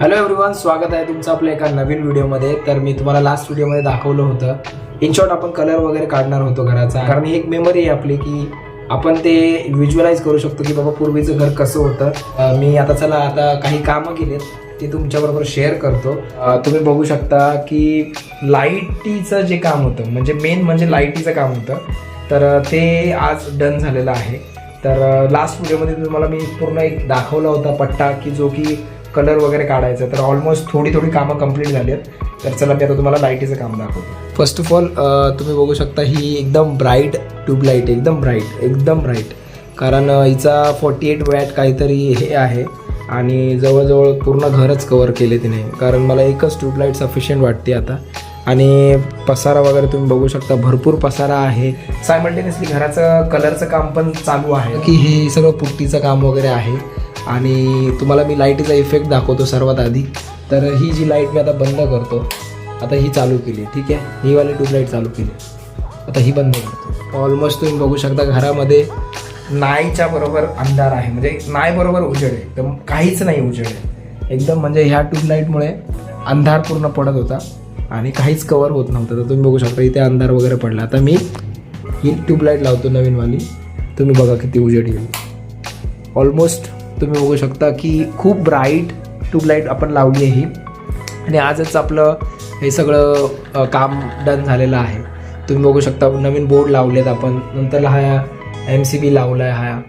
Hello everyone स्वागत आहे तुमचं आपल्या एका नवीन व्हिडिओमध्ये. तर मी तुम्हाला लास्ट व्हिडिओमध्ये दाखवलं होतं. इन शॉर्ट आपण कलर वगैरे काढणार होतो घराचा. कारण ही एक मेमरी आहे आपली की आपण ते व्हिज्युअलाइज करू शकतो की बाबा पूर्वीचं घर कसं होतं. मी आता चला आता काही कामं केलीत ती तुमच्याबरोबर शेअर करतो. तुम्ही बघू शकता की लाईटीचं जे काम होतं म्हणजे मेन म्हणजे लाईटीचं काम होतं तर ते आज डन झालेलं आहे. तर लास्ट व्हिडिओमध्ये तुम्हाला मी पूर्ण एक दाखवला होता पट्टा की जो की कलर वगैरे काढायचा तर ऑलमोस्ट थोडी थोडी कामं कंप्लीट झाली आहेत. तर चला मी आता तुम्हाला लाईटीचं काम दाखवतो. फर्स्ट ऑफ ऑल तुम्ही बघू शकता ही एकदम ब्राईट ट्यूबलाईट एकदम ब्राईट एकदम ब्राईट कारण हिचा फॉर्टी एट वॅट काहीतरी हे आहे आणि जवळजवळ पूर्ण घरच कवर केले तिने. कारण मला एकच ट्यूबलाईट सफिशियंट वाटते आता. आणि पसारा वगैरे तुम्ही बघू शकता भरपूर पसारा आहे. सायमल्टेनियसली घराचं कलरचं काम पण चालू आहे. की हे सगळं पुट्टीचं काम वगैरे आहे. आणि तुम्हाला मी लाईटीचा इफेक्ट दाखवतो सर्वात आधी. तर ही जी लाइट मी आता बंद करतो आता ही चालू केली ठीक आहे? ही वाली ट्यूबलाईट चालू केली. आता ही बंद करतो. ऑलमोस्ट तुम्ही बघू शकता घरामध्ये नाहीच्या बरोबर अंधार आहे. म्हणजे नाही बरोबर उजेड आहे. एकदम काहीच नाही उजेड आहे. एकदम म्हणजे ह्या ट्यूबलाईटमुळे अंधार पूर्ण पडत होता आणि काहीच कवर होत नव्हतं. तर तुम्ही बघू शकता इथे अंधार वगैरे पडला. आता मी ही ट्यूबलाईट लावतो नवीनवाली तुम्ही बघा किती उजेड येईल. ऑलमोस्ट तुम्ही बघू शकता की खूप ब्राईट ट्यूबलाईट आपण लावली आहे. ही आणि आजच आपलं हे सगळं काम डन झालेलं आहे. तुम्ही बघू शकता नवीन बोर्ड लावलेत आपण. नंतर हा एम सी बी लावला आहे हा.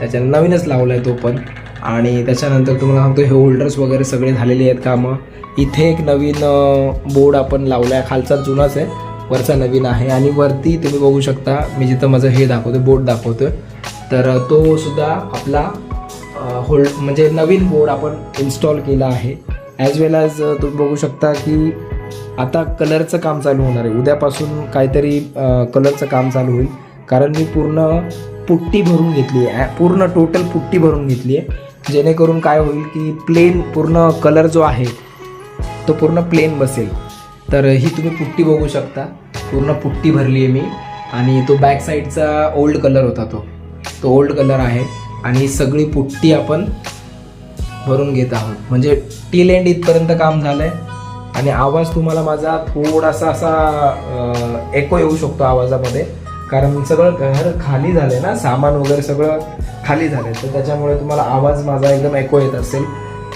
त्याच्या नवीनच लावला आहे तो पण. आणि त्याच्यानंतर तुम्हाला सांगतो हे होल्डर्स वगैरे सगळे झालेले आहेत कामं. इथे एक नवीन बोर्ड आपण लावला आहे खालचा जुनाच आहे. वरचा नवीन आहे. आणि वरती तुम्ही बघू शकता मी जिथं माझं हे दाखवतो बोर्ड दाखवतो तर तो सुद्धा आपला होल्ड म्हणजे नवीन बोर्ड आपण इन्स्टॉल केला आहे. ॲज वेल ॲज तुम्ही बघू शकता की आता कलरचं काम चालू होणार आहे. उद्यापासून काहीतरी कलरचं काम चालू होईल. कारण मी पूर्ण पुट्टी भरून घेतली आहे. पूर्ण टोटल पुट्टी भरून घेतली आहे. जेणेकरून काय होईल की प्लेन पूर्ण कलर जो आहे तो पूर्ण प्लेन बसेल. तर ही तुम्ही पुट्टी बघू शकता. पूर्ण पुट्टी भरली आहे मी. आणि तो बॅक साईडचा ओल्ड कलर होता तो. तो ओल्ड कलर आहे. आणि ही सगळी पुट्टी आपण भरून घेत आहोत. म्हणजे टील एंड इथपर्यंत काम झालं आहे आणि आवाज तुम्हाला माझा थोडासा असा एको येऊ शकतो आवाजामध्ये. कारण सगळं घर खाली झालंय ना सामान वगैरे सगळं खाली झालंय. तर त्याच्यामुळे तुम्हाला आवाज माझा एकदम एको येत असेल.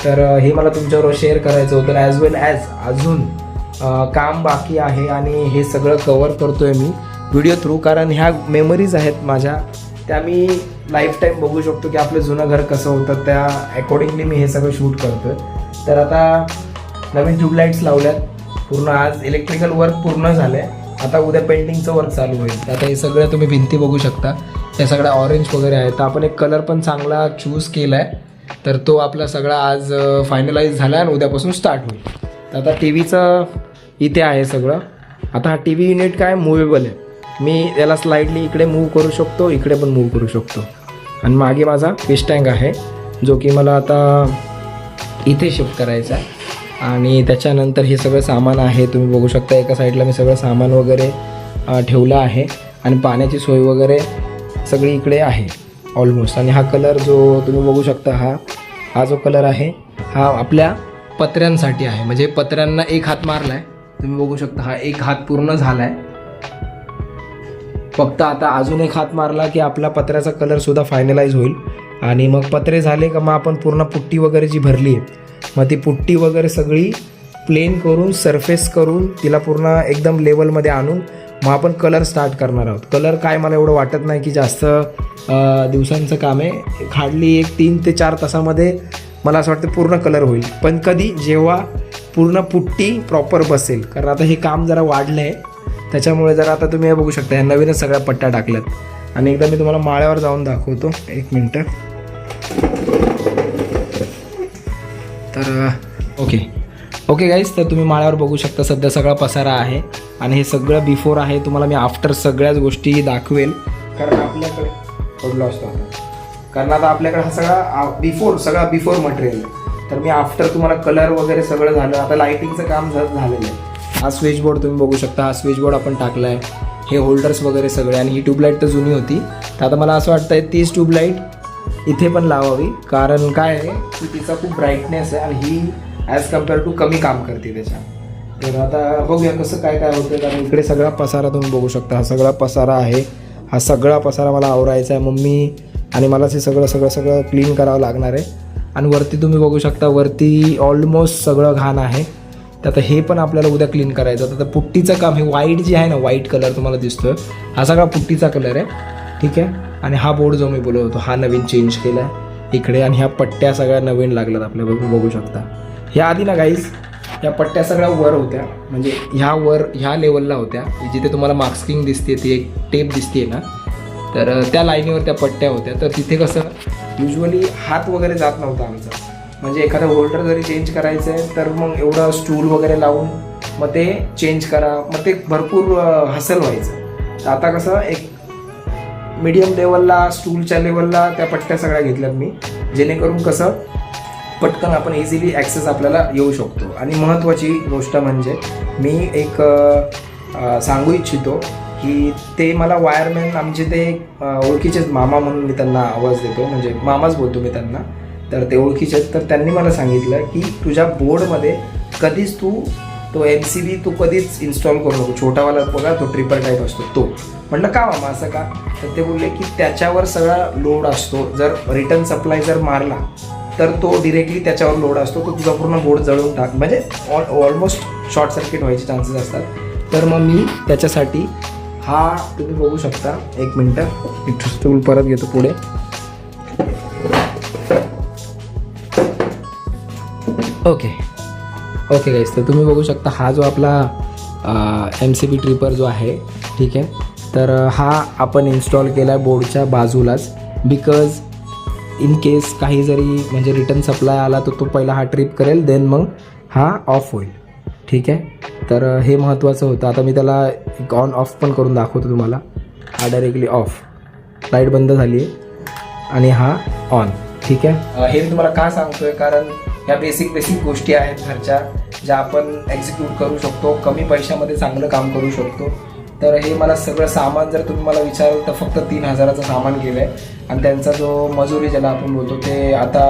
तर हे मला तुमच्याबरोबर शेअर करायचं होतं. ॲज वेल ॲज अजून काम बाकी आहे आणि हे सगळं कवर करतोय मी. व्हिडिओ थ्रू कारण ह्या मेमरीज आहेत माझ्या. त्या मी लाईफ टाईम बघू शकतो की आपलं जुनं घर कसं होतं. त्या अकॉर्डिंगली मी हे सगळं शूट करतोय. तर आता नवीन ट्यूबलाईट्स लावल्यात. पूर्ण आज इलेक्ट्रिकल वर्क पूर्ण झालंय. आता उद्या पेंटिंगचं वर्क चालू होईल. तर आता हे सगळं तुम्ही भिंती बघू शकता. त्या सगळ्या ऑरेंज वगैरे आहेत. तर आपण एक कलर पण चांगला चूज केला आहे तर तो आपला सगळा आज फायनलाईज झाला आणि उद्यापासून स्टार्ट होईल. तर आता टी व्हीचं इथे आहे सगळं. आता हा टी व्ही युनिट काय मुवेबल आहे. मी याला स्लाइडली इकडे मूव्ह करू शकतो इकडे पण मूव्ह करू शकतो. आणि मागे माझा फिश टँक आहे जो की मला आता इथे शिफ्ट करायचा आहे. आणि त्याच्यानंतर हे सगळं सामान आहे तुम्ही बघू शकता एका साईडला मी सगळं सामान वगैरे ठेवलं आहे. आणि पाण्याची सोय वगैरे सगळी इकडे आहे ऑलमोस्ट आणि हा कलर जो तुम्ही बघू शकता हा हा जो कलर आहे हा आपल्या पत्र्यांसाठी आहे. म्हणजे पत्र्यांना एक हात मारला आहे तुम्ही बघू शकता हा एक हात पूर्ण झाला आहे फक्त आता अजून एक हात मारला की आपला पत्र्याचा कलर सुद्धा फायनलाइज होईल. आणि मग पत्रे झाले का मग आपण पूर्ण पुट्टी वगैरे जी भरली आहे मग ती पुट्टी वगैरे सगळी प्लेन करून सरफेस करून तिला पूर्ण एकदम लेवलमध्ये आणून मग आपण कलर स्टार्ट करणार आहोत. कलर काय मला एवढं वाटत नाही की जास्त दिवसांचं काम आहे. हार्डली एक तीन ते चार तासामध्ये मला असं वाटतं पूर्ण कलर होईल. पण कधी जेव्हा पूर्ण पुट्टी प्रॉपर बसेल कारण आता हे काम जरा वाढलं आहे त्याच्यामुळे जरा आता तुम्ही हे बघू शकता ह्या नवीनच सगळ्या पट्ट्या टाकल्यात. आणि एकदा मी तुम्हाला माळ्यावर जाऊन दाखवतो एक मिनटं. तर ओके ओके गाईज तर तुम्ही माळ्यावर बघू शकता सध्या सगळा पसारा आहे. आणि हे सगळं बिफोर आहे तुम्हाला मी आफ्टर सगळ्याच गोष्टी दाखवेल. कारण आपल्याकडे पडलो असतो कारण आता आपल्याकडे हा सगळा बिफोर सगळा बिफोर मटेरियल तर मी आफ्टर तुम्हाला कलर वगैरे सगळं झालं आता लाईटिंगचं काम झालेलं आहे. हा स्विच बोर्ड तुम्ही बघू शकता. हा स्विच बोर्ड आपण टाकला आहे हे होल्डर्स वगैरे सगळे आणि ही ट्यूबलाईट तर जुनी होती. तर आता मला असं वाटतं आहे तीच ट्यूबलाईट इथे पण लावावी. कारण काय आहे की तिचा खूप ब्राईटनेस आहे आणि ही ॲज कंपेअर टू कमी काम करते त्याच्या तर आता बघूया कसं काय काय होतं कारण इकडे सगळा पसारा तुम्ही बघू शकता. हा सगळा पसारा आहे. हा सगळा पसारा मला आवरायचा आहे. मम्मी आणि मला ते सगळं सगळं सगळं क्लीन करावं लागणार आहे. आणि वरती तुम्ही बघू शकता वरती ऑलमोस्ट सगळं घाण आहे. तर आता हे पण आपल्याला उद्या क्लीन करायचं. तर आता पुट्टीचं काम हे व्हाईट जे आहे ना व्हाईट कलर तुम्हाला दिसतोय. हा सगळा पुट्टीचा कलर आहे. ठीक आहे? आणि हा बोर्ड जो मी बोलत होतो हा नवीन चेंज केला आहे इकडे आणि ह्या पट्ट्या सगळ्या नवीन लागल्यात आपल्या बघू बघू शकता. ह्या आधी ना गाईज या पट्ट्या सगळ्या वर होत्या. म्हणजे ह्या वर ह्या लेवलला होत्या. जिथे तुम्हाला मास्किंग दिसते ती एक टेप दिसते ना. तर त्या लाईनीवर त्या पट्ट्या होत्या. तर तिथे कसं युजली हात वगैरे जात नव्हता आमचा. म्हणजे एखादा होल्डर जरी चेंज करायचं आहे तर मग एवढं स्टूल वगैरे लावून मग ते चेंज करा. मग ते भरपूर हसल व्हायचं. तर आता कसं एक मीडियम लेवलला स्टूलच्या लेवलला त्या पट्ट्या सगळ्या घेतल्यात मी. जेणेकरून कसं पटकन आपण इझिली ॲक्सेस आपल्याला येऊ शकतो. आणि महत्त्वाची गोष्ट म्हणजे मी एक सांगू इच्छितो की ते मला वायरमॅन आमचे ते ओळखीचेच मामा म्हणून मी त्यांना आवाज देतो म्हणजे मामाच बोलतो मी त्यांना. तर ते ओळखीचे तर त्यांनी मला सांगितलं की तुझ्या बोर्डमध्ये कधीच तू तो एम सी बी तू कधीच इन्स्टॉल करू नको. छोटावाला बघा तो ट्रिपल टाईप असतो तो. म्हटलं का मामा असं का? तर ते बोलले की त्याच्यावर सगळा लोड असतो. जर रिटर्न सप्लाय जर मारला तर तो डिरेक्टली त्याच्यावर लोड असतो. तो तुझा पूर्ण बोर्ड जळून टाक. म्हणजे ऑल ऑलमोस्ट शॉर्ट सर्किट व्हायचे चान्सेस असतात. तर मग मी त्याच्यासाठी हा तुम्ही बघू शकता. एक मिनटं. परत घेतो पुढे. ओके. ओके गाईस तर तुम्ही बघू शकता हा जो आपला एम सी बी ट्रिपर जो आहे ठीक आहे? तर हा आपण इन्स्टॉल केला आहे बोर्डच्या बाजूलाच. बिकॉज इन केस काही जरी म्हणजे रिटर्न सप्लाय आला तर तो पहिला हा ट्रिप करेल देन मग हा ऑफ होईल. ठीक आहे? तर हे महत्त्वाचं होतं. आता मी त्याला एक ऑन ऑफ पण करून दाखवतो तुम्हाला. हा डायरेक्टली ऑफ लाइट बंद झाली आहे आणि हा ऑन ठीक आहे? हे मी तुम्हाला का सांगतोय? कारण ह्या बेसिक बेसिक गोष्टी आहेत घरच्या ज्या आपण एक्झिक्यूट करू शकतो. कमी पैशामध्ये चांगलं काम करू शकतो. तर हे मला सगळं सामान जर तुम्ही मला विचाराल तर फक्त तीन हजाराचं सामान गेलं आहे आणि त्यांचा जो मजुरी ज्याला आपण बोलतो ते आता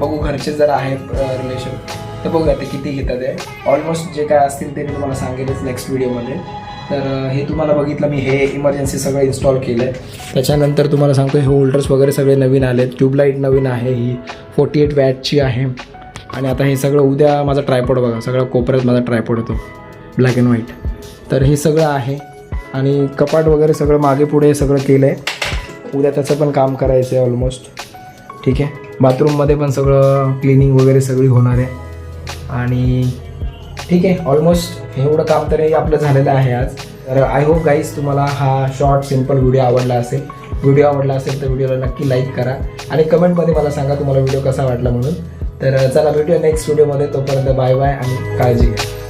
बघू घरचे जर आहे रिलेशन तर बघूया ते किती घेतात आहे ऑलमोस्ट जे काय असतील ते मी तुम्हाला सांगेलच नेक्स्ट व्हिडिओमध्ये तर हे तुम्हाला बघितलं मी हे इमर्जन्सी सगळं इन्स्टॉल केलं आहे त्याच्यानंतर तुम्हाला सांगतो हे होल्डर्स वगैरे सगळे नवीन आले ट्यूबलाईट नवीन आहे ही. फोर्टी एट वॅटची आहे. आणि आता हे सगळं उद्या माझा ट्रायपॉड बघा सगळं कोपऱ्यात माझा ट्रायपॉड होतो ब्लॅक अँड व्हाईट तर हे सगळं आहे आणि कपाट वगैरे सगळं मागे पुढे सगळं केलं आहे उद्या त्याचं पण काम करायचं आहे ऑलमोस्ट ठीक आहे? बाथरूममध्ये पण सगळं क्लिनिंग वगैरे सगळी होणार आहे. आणि ठीक आहे ऑलमोस्ट एवढं काम तरी आपलं झालेलं आहे आज. तर आय होप गाईज तुम्हाला हा शॉर्ट सिंपल व्हिडिओ आवडला असेल. व्हिडिओ आवडला असेल तर व्हिडिओला नक्की लाईक करा. आणि कमेंटमध्ये मला सांगा तुम्हाला व्हिडिओ कसा वाटला म्हणून. तर चला भेटूया नेक्स्ट व्हिडिओमध्ये तोपर्यंत बाय बाय आणि काळजी घ्या.